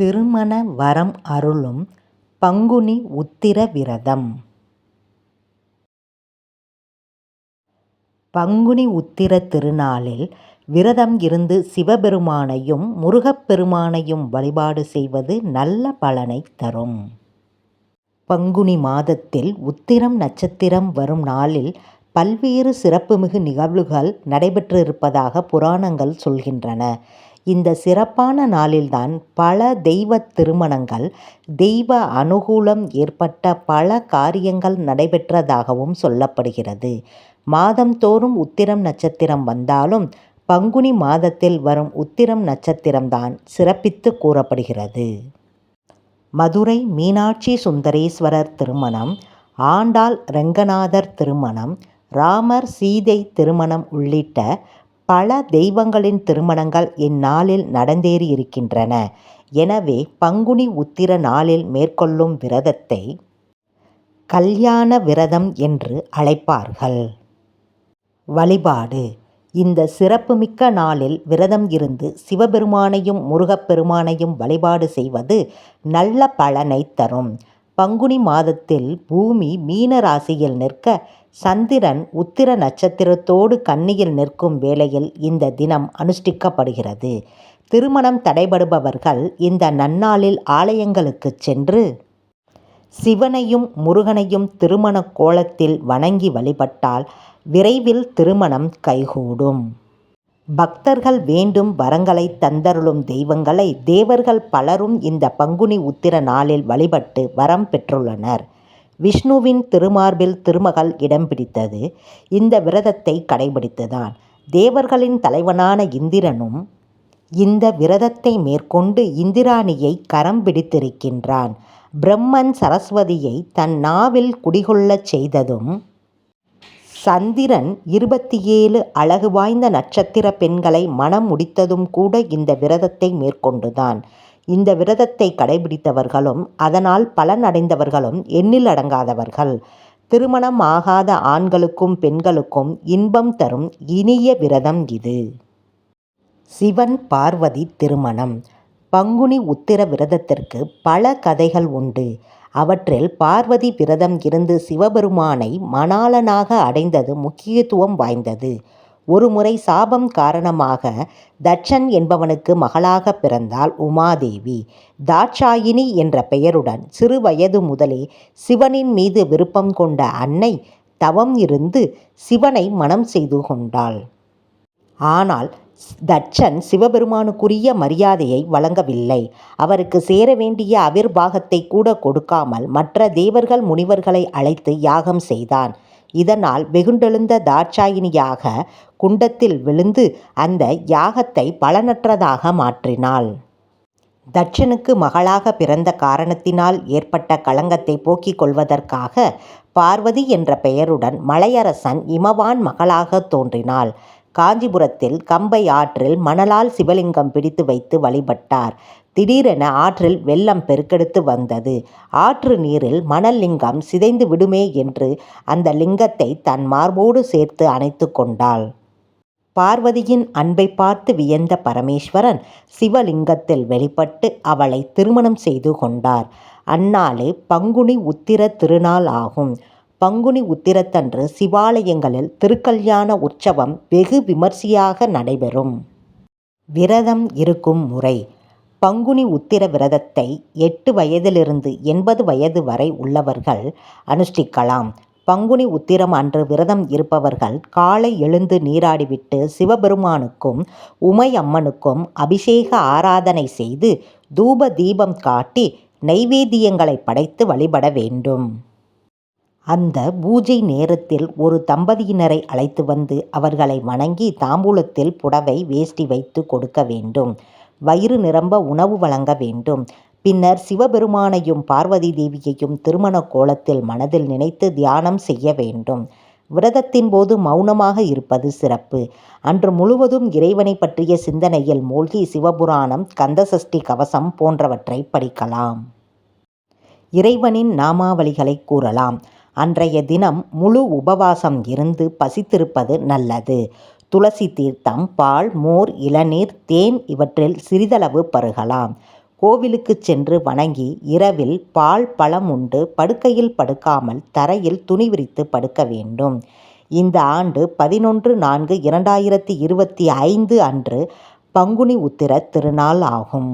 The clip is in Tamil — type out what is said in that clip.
திருமண வரம் அருளும் பங்குனி உத்திர விரதம் பங்குனி உத்திர திருநாளில் விரதம் இருந்து சிவபெருமானையும் முருகப்பெருமானையும் வழிபாடு செய்வது நல்ல பலனை தரும். பங்குனி மாதத்தில் உத்திரம் நட்சத்திரம் வரும் நாளில் பல்வேறு சிறப்புமிகு நிகழ்வுகள் நடைபெற்றிருப்பதாக புராணங்கள் சொல்கின்றன. இந்த சிறப்பான நாளில்தான் பல தெய்வத் திருமணங்கள், தெய்வ அனுகூலம் ஏற்பட்ட பல காரியங்கள் நடைபெற்றதாகவும் சொல்லப்படுகிறது. மாதம்தோறும் உத்திரம் நட்சத்திரம் வந்தாலும் பங்குனி மாதத்தில் வரும் உத்திரம் நட்சத்திரம்தான் சிறப்பித்து கூறப்படுகிறது. மதுரை மீனாட்சி சுந்தரேஸ்வரர் திருமணம், ஆண்டாள் ரெங்கநாதர் திருமணம், ராமர் சீதை திருமணம் உள்ளிட்ட பல தெய்வங்களின் திருமணங்கள் இந்நாளில் நடந்தேறியிருக்கின்றன. எனவே பங்குனி உத்திர நாளில் மேற்கொள்ளும் விரதத்தை கல்யாண விரதம் என்று அழைப்பார்கள். வழிபாடு இந்த சிறப்புமிக்க நாளில் விரதம் இருந்து சிவபெருமானையும் முருகப்பெருமானையும் வழிபாடு செய்வது நல்ல பலனை தரும். பங்குனி மாதத்தில் பூமி மீன ராசியில் நிற்க சந்திரன் உத்திர நட்சத்திரத்தோடு கன்னியில் நிற்கும் வேளையில் இந்த தினம் அனுஷ்டிக்கப்படுகிறது. திருமணம் தடைபடுபவர்கள் இந்த நன்னாளில் ஆலயங்களுக்குச் சென்று சிவனையும் முருகனையும் திருமண கோலத்தில் வணங்கி வழிபட்டால் விரைவில் திருமணம் கைகூடும். பக்தர்கள் வேண்டும் வரங்களை தந்தருளும் தெய்வங்களை தேவர்கள் பலரும் இந்த பங்குனி உத்திர நாளில் வழிபட்டு வரம் பெற்றுள்ளனர். விஷ்ணுவின் திருமார்பில் திருமகள் இடம் பிடித்தது இந்த விரதத்தை கடைபிடித்துதான். தேவர்களின் தலைவனான இந்திரனும் இந்த விரதத்தை மேற்கொண்டு இந்திராணியை கரம் பிடித்திருக்கின்றான். பிரம்மன் சரஸ்வதியை தன் நாவில் குடிகொள்ளச் செய்ததும் சந்திரன் இருபத்தி ஏழு அழகு வாய்ந்த நட்சத்திர பெண்களை மணம் முடித்ததும் கூட இந்த விரதத்தை மேற்கொண்டுதான். இந்த விரதத்தை கடைபிடித்தவர்களும் அதனால் பலன் அடைந்தவர்களும் எண்ணிலடங்காதவர்கள். திருமணம் ஆகாத ஆண்களுக்கும் பெண்களுக்கும் இன்பம் தரும் இனிய விரதம் இது. சிவன் பார்வதி திருமணம் பங்குனி உத்திர விரதத்திற்கு பல கதைகள் உண்டு. அவற்றில் பார்வதி விரதம் இருந்து சிவபெருமானை மணாளனாக அடைந்தது முக்கியத்துவம் வாய்ந்தது. ஒருமுறை சாபம் காரணமாக தட்சன் என்பவனுக்கு மகளாக பிறந்தாள் உமாதேவி. தாட்சாயினி என்ற பெயருடன் சிறுவயது முதலே சிவனின் மீது விருப்பம் கொண்ட அன்னை தவம் இருந்து சிவனை மணம் செய்து கொண்டாள். ஆனால் தட்சன் சிவபெருமானுக்குரிய மரியாதையை வழங்கவில்லை. அவருக்கு சேர வேண்டிய அவிர்வாகத்தை கூட கொடுக்காமல் மற்ற தேவர்கள் முனிவர்களை அழைத்து யாகம் செய்தான். இதனால் வெகுண்டெழுந்த தாட்சாயினியாக குண்டத்தில் விழுந்து அந்த யாகத்தை பலனற்றதாக மாற்றினாள். தட்சனுக்கு மகளாக பிறந்த காரணத்தினால் ஏற்பட்ட களங்கத்தை போக்கிக் கொள்வதற்காக பார்வதி என்ற பெயருடன் மலையரசன் இமவான் மகளாகத் தோன்றினாள். காஞ்சிபுரத்தில் கம்பை ஆற்றில் மணலால் சிவலிங்கம் பிடித்து வைத்து வழிபட்டார். திடீரென ஆற்றில் வெள்ளம் பெருக்கெடுத்து வந்தது. ஆற்று நீரில் மணல் லிங்கம் சிதைந்து விடுமே என்று அந்த லிங்கத்தை தன் மார்போடு சேர்த்து அணைத்து கொண்டாள். பார்வதியின் அன்பைப் பார்த்து வியந்த பரமேஸ்வரன் சிவலிங்கத்தில் வெளிப்பட்டு அவளை திருமணம் செய்து கொண்டார். அந்நாளே பங்குனி உத்திர திருநாள் ஆகும். பங்குனி உத்திரத்தன்று சிவாலயங்களில் திருக்கல்யாண உற்சவம் வெகு விமர்சையாக நடைபெறும். விரதம் இருக்கும் முறை பங்குனி உத்திர விரதத்தை எட்டு வயதிலிருந்து எண்பது வயது வரை உள்ளவர்கள் அனுஷ்டிக்கலாம். பங்குனி உத்திரம் அன்று விரதம் இருப்பவர்கள் காலை எழுந்து நீராடிவிட்டு சிவபெருமானுக்கும் உமை அம்மனுக்கும் அபிஷேக ஆராதனை செய்து தூப தீபம் காட்டி நைவேத்தியங்களை படைத்து வழிபட வேண்டும். அந்த பூஜை நேரத்தில் ஒரு தம்பதியினரை அழைத்து வந்து அவர்களை வணங்கி தாம்பூலத்தில் புடவை வேஷ்டி வைத்து கொடுக்க வேண்டும். வயிறு நிரம்ப உணவு வழங்க வேண்டும். பின்னர் சிவபெருமானையும் பார்வதி தேவியையும் திருமண கோலத்தில் மனதில் நினைத்து தியானம் செய்ய வேண்டும். விரதத்தின் போது மவுனமாக இருப்பது சிறப்பு. அன்று முழுவதும் இறைவனை பற்றிய சிந்தனையில் மூழ்கி சிவபுராணம் கந்தசஷ்டி கவசம் போன்றவற்றை படிக்கலாம். இறைவனின் நாமாவளிகளை கூறலாம். அன்றைய தினம் முழு உபவாசம் இருந்து பசித்திருப்பது நல்லது. துளசி தீர்த்தம் பால் மோர் இளநீர் தேன் இவற்றில் சிறிதளவு பருகலாம். கோவிலுக்கு சென்று வணங்கி இரவில் பால் பழம் உண்டு படுக்கையில் படுக்காமல் தரையில் துணி விரித்து படுக்க வேண்டும். இந்த ஆண்டு பதினொன்று நான்கு இரண்டாயிரத்து இருபத்தி ஐந்து அன்று பங்குனி உத்திர திருநாள் ஆகும்.